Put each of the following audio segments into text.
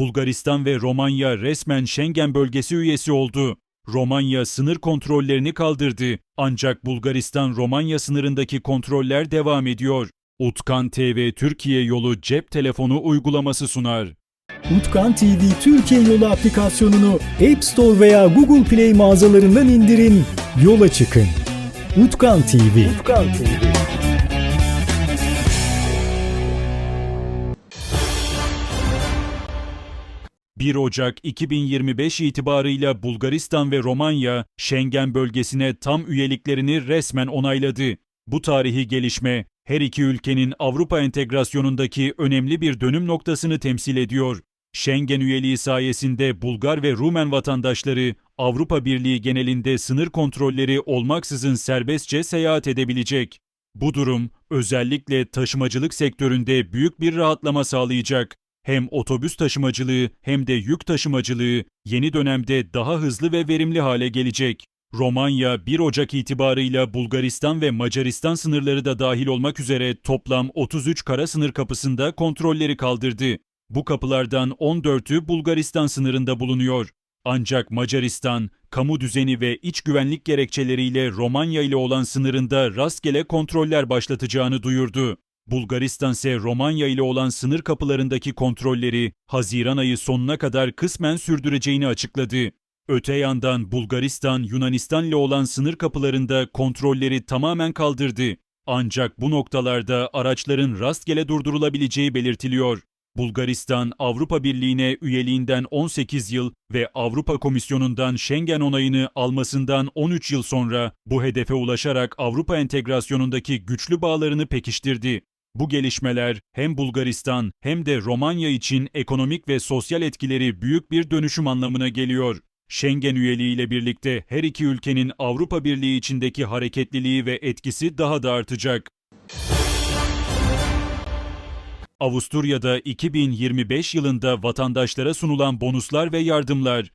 Bulgaristan ve Romanya resmen Schengen bölgesi üyesi oldu. Romanya sınır kontrollerini kaldırdı. Ancak Bulgaristan-Romanya sınırındaki kontroller devam ediyor. Utkan TV Türkiye yolu cep telefonu uygulaması sunar. Utkan TV Türkiye Yolu aplikasyonunu App Store veya Google Play mağazalarından indirin, yola çıkın. Utkan TV. Utkan TV. ...1 Ocak 2025 itibarıyla Bulgaristan ve Romanya, Schengen bölgesine tam üyeliklerini resmen onayladı. Bu tarihi gelişme, her iki ülkenin Avrupa entegrasyonundaki önemli bir dönüm noktasını temsil ediyor. Schengen üyeliği sayesinde Bulgar ve Rumen vatandaşları Avrupa Birliği genelinde sınır kontrolleri olmaksızın serbestçe seyahat edebilecek. Bu durum özellikle taşımacılık sektöründe büyük bir rahatlama sağlayacak. Hem otobüs taşımacılığı hem de yük taşımacılığı yeni dönemde daha hızlı ve verimli hale gelecek. Romanya 1 Ocak itibarıyla Bulgaristan ve Macaristan sınırları da dahil olmak üzere toplam 33 kara sınır kapısında kontrolleri kaldırdı. Bu kapılardan 14'ü Bulgaristan sınırında bulunuyor. Ancak Macaristan, kamu düzeni ve iç güvenlik gerekçeleriyle Romanya ile olan sınırında rastgele kontroller başlatacağını duyurdu. Bulgaristan ise Romanya ile olan sınır kapılarındaki kontrolleri Haziran ayı sonuna kadar kısmen sürdüreceğini açıkladı. Öte yandan Bulgaristan, Yunanistan ile olan sınır kapılarında kontrolleri tamamen kaldırdı. Ancak bu noktalarda araçların rastgele durdurulabileceği belirtiliyor. Bulgaristan, Avrupa Birliği'ne üyeliğinden 18 yıl ve Avrupa Komisyonu'ndan Schengen onayını almasından 13 yıl sonra bu hedefe ulaşarak Avrupa entegrasyonundaki güçlü bağlarını pekiştirdi. Bu gelişmeler hem Bulgaristan hem de Romanya için ekonomik ve sosyal etkileri büyük bir dönüşüm anlamına geliyor. Schengen üyeliği ile birlikte her iki ülkenin Avrupa Birliği içindeki hareketliliği ve etkisi daha da artacak. Avusturya'da 2025 yılında vatandaşlara sunulan bonuslar ve yardımlar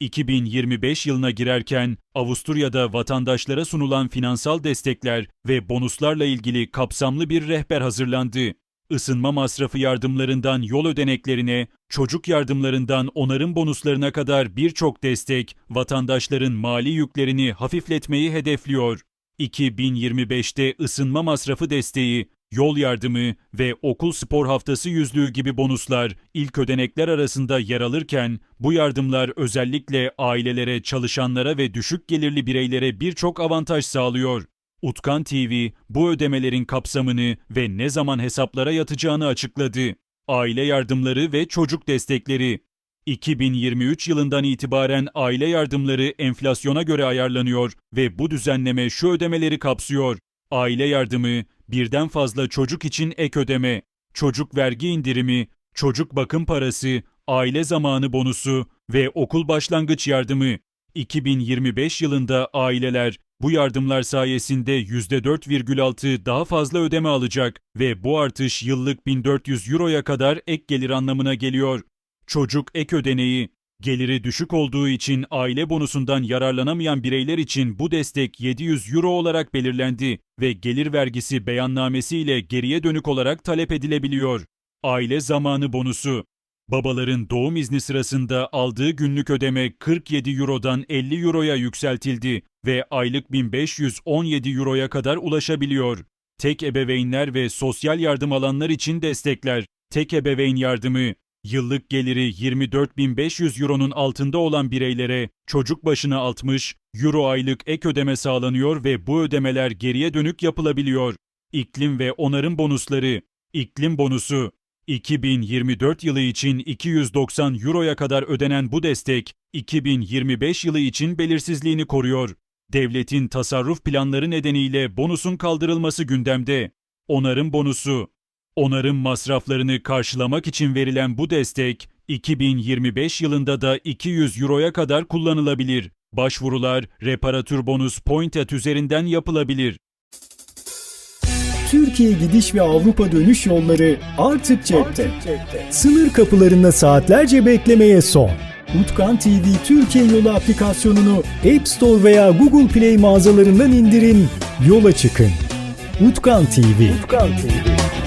2025 yılına girerken Avusturya'da vatandaşlara sunulan finansal destekler ve bonuslarla ilgili kapsamlı bir rehber hazırlandı. Isınma masrafı yardımlarından yol ödeneklerine, çocuk yardımlarından onarım bonuslarına kadar birçok destek vatandaşların mali yüklerini hafifletmeyi hedefliyor. 2025'te ısınma masrafı desteği, yol yardımı ve okul spor haftası yüzlüğü gibi bonuslar ilk ödenekler arasında yer alırken bu yardımlar özellikle ailelere, çalışanlara ve düşük gelirli bireylere birçok avantaj sağlıyor. Utkan TV bu ödemelerin kapsamını ve ne zaman hesaplara yatacağını açıkladı. Aile yardımları ve çocuk destekleri 2023 yılından itibaren aile yardımları enflasyona göre ayarlanıyor ve bu düzenleme şu ödemeleri kapsıyor. Aile yardımı, birden fazla çocuk için ek ödeme, çocuk vergi indirimi, çocuk bakım parası, aile zamanı bonusu ve okul başlangıç yardımı. 2025 yılında aileler bu yardımlar sayesinde %4,6 daha fazla ödeme alacak ve bu artış yıllık 1400 euroya kadar ek gelir anlamına geliyor. Çocuk ek ödeneği Geliri düşük olduğu için aile bonusundan yararlanamayan bireyler için bu destek 700 euro olarak belirlendi ve gelir vergisi beyannamesiyle geriye dönük olarak talep edilebiliyor. Aile zamanı bonusu Babaların doğum izni sırasında aldığı günlük ödeme 47 Euro'dan 50 Euro'ya yükseltildi ve aylık 1517 Euro'ya kadar ulaşabiliyor. Tek ebeveynler ve sosyal yardım alanlar için destekler. Tek ebeveyn yardımı Yıllık geliri 24.500 euronun altında olan bireylere çocuk başına 60 euro aylık ek ödeme sağlanıyor ve bu ödemeler geriye dönük yapılabiliyor. İklim ve onarım bonusları İklim bonusu 2024 yılı için 290 euroya kadar ödenen bu destek 2025 yılı için belirsizliğini koruyor. Devletin tasarruf planları nedeniyle bonusun kaldırılması gündemde. Onarım bonusu Onarım masraflarını karşılamak için verilen bu destek 2025 yılında da 200 euroya kadar kullanılabilir. Başvurular reparatür bonus Pointet üzerinden yapılabilir. Türkiye gidiş ve Avrupa dönüş yolları artık cepte. Sınır kapılarında saatlerce beklemeye son. Utkan TV Türkiye Yolu aplikasyonunu App Store veya Google Play mağazalarından indirin, yola çıkın. Utkan TV. Utkan TV.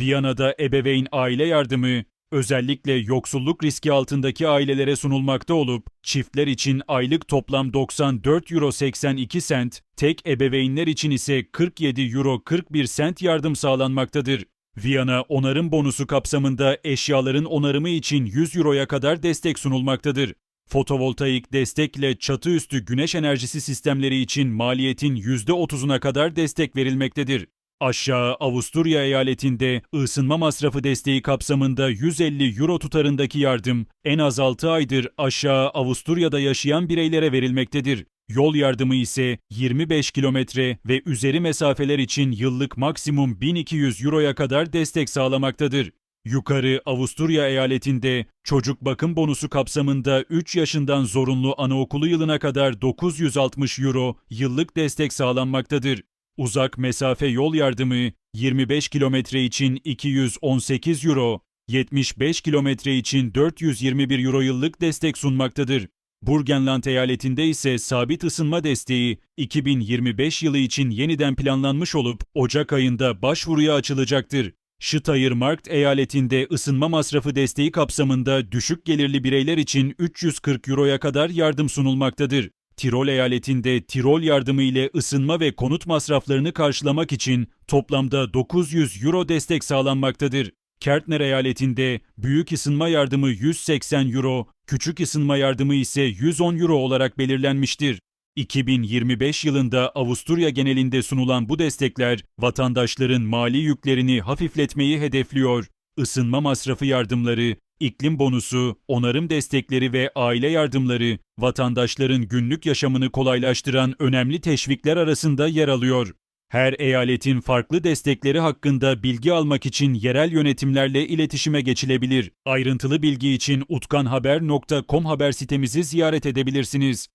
Viyana'da ebeveyn aile yardımı özellikle yoksulluk riski altındaki ailelere sunulmakta olup çiftler için aylık toplam 94 euro 82 sent, tek ebeveynler için ise 47 euro 41 sent yardım sağlanmaktadır. Viyana onarım bonusu kapsamında eşyaların onarımı için 100 euroya kadar destek sunulmaktadır. Fotovoltaik destekle çatı üstü güneş enerjisi sistemleri için maliyetin %30'una kadar destek verilmektedir. Aşağı Avusturya eyaletinde ısınma masrafı desteği kapsamında 150 euro tutarındaki yardım en az 6 aydır aşağı Avusturya'da yaşayan bireylere verilmektedir. Yol yardımı ise 25 kilometre ve üzeri mesafeler için yıllık maksimum 1200 euroya kadar destek sağlamaktadır. Yukarı Avusturya eyaletinde çocuk bakım bonusu kapsamında 3 yaşından zorunlu anaokulu yılına kadar 960 euro yıllık destek sağlanmaktadır. Uzak mesafe yol yardımı 25 kilometre için 218 euro, 75 kilometre için 421 euro yıllık destek sunmaktadır. Burgenland eyaletinde ise sabit ısınma desteği 2025 yılı için yeniden planlanmış olup Ocak ayında başvuruya açılacaktır. Steiermark eyaletinde ısınma masrafı desteği kapsamında düşük gelirli bireyler için 340 euroya kadar yardım sunulmaktadır. Tirol eyaletinde Tirol yardımı ile ısınma ve konut masraflarını karşılamak için toplamda 900 euro destek sağlanmaktadır. Kärntner eyaletinde büyük ısınma yardımı 180 euro, küçük ısınma yardımı ise 110 euro olarak belirlenmiştir. 2025 yılında Avusturya genelinde sunulan bu destekler vatandaşların mali yüklerini hafifletmeyi hedefliyor. Isınma masrafı yardımları, iklim bonusu, onarım destekleri ve aile yardımları vatandaşların günlük yaşamını kolaylaştıran önemli teşvikler arasında yer alıyor. Her eyaletin farklı destekleri hakkında bilgi almak için yerel yönetimlerle iletişime geçilebilir. Ayrıntılı bilgi için utkanhaber.com haber sitemizi ziyaret edebilirsiniz.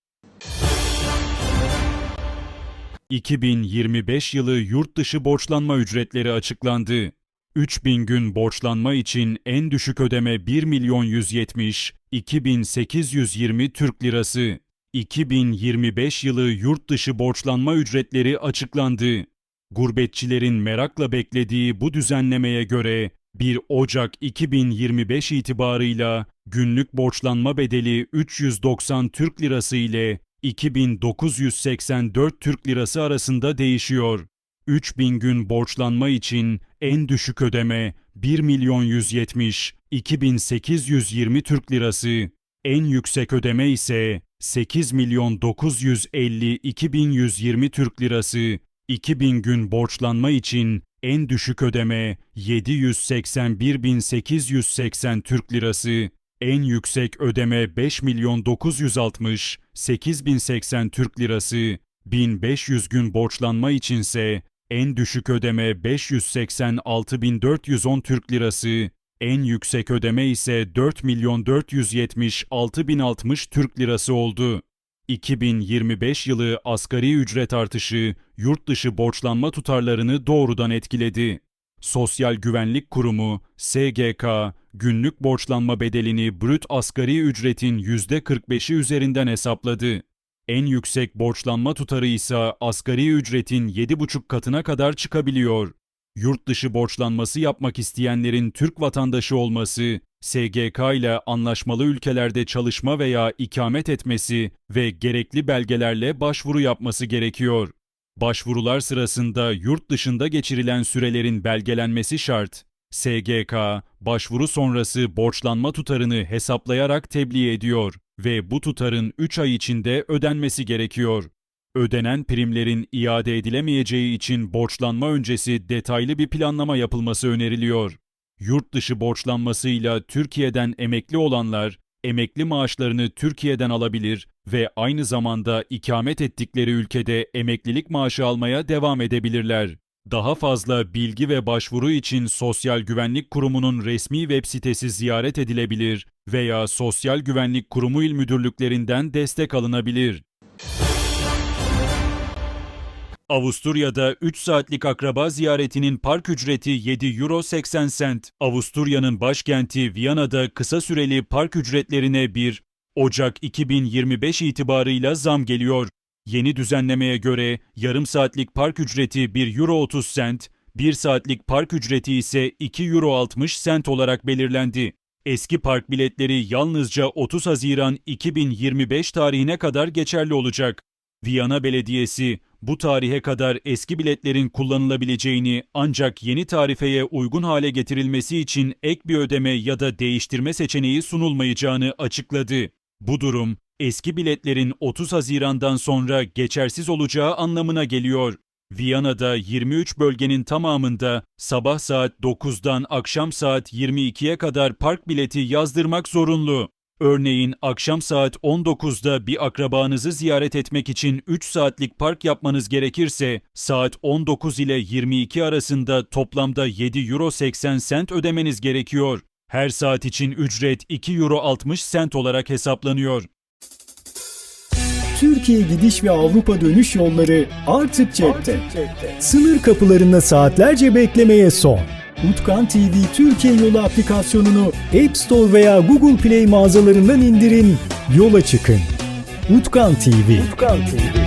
2025 yılı yurt dışı borçlanma ücretleri açıklandı. 3000 gün borçlanma için en düşük ödeme 1 milyon 170, 2820 Türk Lirası. 2025 yılı yurt dışı borçlanma ücretleri açıklandı. Gurbetçilerin merakla beklediği bu düzenlemeye göre 1 Ocak 2025 itibarıyla günlük borçlanma bedeli 390 Türk Lirası ile 2984 Türk Lirası arasında değişiyor. 3000 gün borçlanma için en düşük ödeme 1 milyon 170 2820 Türk Lirası, en yüksek ödeme ise 8 milyon 950 2120 Türk Lirası. 2000 gün borçlanma için en düşük ödeme 781.880 Türk Lirası, en yüksek ödeme 5 milyon 960 8080 Türk Lirası, 1500 gün borçlanma içinse en düşük ödeme 586.410 Türk Lirası, en yüksek ödeme ise 4 milyon 476 bin 60 Türk Lirası oldu. 2025 yılı asgari ücret artışı yurt dışı borçlanma tutarlarını doğrudan etkiledi. Sosyal Güvenlik Kurumu SGK günlük borçlanma bedelini brüt asgari ücretin %45'i üzerinden hesapladı. En yüksek borçlanma tutarı ise asgari ücretin 7,5 katına kadar çıkabiliyor. Yurt dışı borçlanması yapmak isteyenlerin Türk vatandaşı olması, SGK ile anlaşmalı ülkelerde çalışma veya ikamet etmesi ve gerekli belgelerle başvuru yapması gerekiyor. Başvurular sırasında yurt dışında geçirilen sürelerin belgelenmesi şart. SGK, başvuru sonrası borçlanma tutarını hesaplayarak tebliğ ediyor ve bu tutarın 3 ay içinde ödenmesi gerekiyor. Ödenen primlerin iade edilemeyeceği için borçlanma öncesi detaylı bir planlama yapılması öneriliyor. Yurt dışı borçlanmasıyla Türkiye'den emekli olanlar, emekli maaşlarını Türkiye'den alabilir ve aynı zamanda ikamet ettikleri ülkede emeklilik maaşı almaya devam edebilirler. Daha fazla bilgi ve başvuru için Sosyal Güvenlik Kurumu'nun resmi web sitesi ziyaret edilebilir veya Sosyal Güvenlik Kurumu il müdürlüklerinden destek alınabilir. Avusturya'da 3 saatlik akraba ziyaretinin park ücreti 7 euro 80 sent. Avusturya'nın başkenti Viyana'da kısa süreli park ücretlerine 1 Ocak 2025 itibarıyla zam geliyor. Yeni düzenlemeye göre yarım saatlik park ücreti 1 euro 30 sent, 1 saatlik park ücreti ise 2 euro 60 sent olarak belirlendi. Eski park biletleri yalnızca 30 Haziran 2025 tarihine kadar geçerli olacak. Viyana Belediyesi bu tarihe kadar eski biletlerin kullanılabileceğini ancak yeni tarifeye uygun hale getirilmesi için ek bir ödeme ya da değiştirme seçeneği sunulmayacağını açıkladı. Bu durum eski biletlerin 30 Haziran'dan sonra geçersiz olacağı anlamına geliyor. Viyana'da 23 bölgenin tamamında sabah saat 9'dan akşam saat 22'ye kadar park bileti yazdırmak zorunlu. Örneğin akşam saat 19'da bir akrabanızı ziyaret etmek için 3 saatlik park yapmanız gerekirse saat 19 ile 22 arasında toplamda 7 euro 80 sent ödemeniz gerekiyor. Her saat için ücret 2 euro 60 sent olarak hesaplanıyor. Türkiye gidiş ve Avrupa dönüş yolları artık cepte. Sınır kapılarında saatlerce beklemeye son. Utkan TV Türkiye Yolu aplikasyonunu App Store veya Google Play mağazalarından indirin, yola çıkın. Utkan TV. Utkan TV.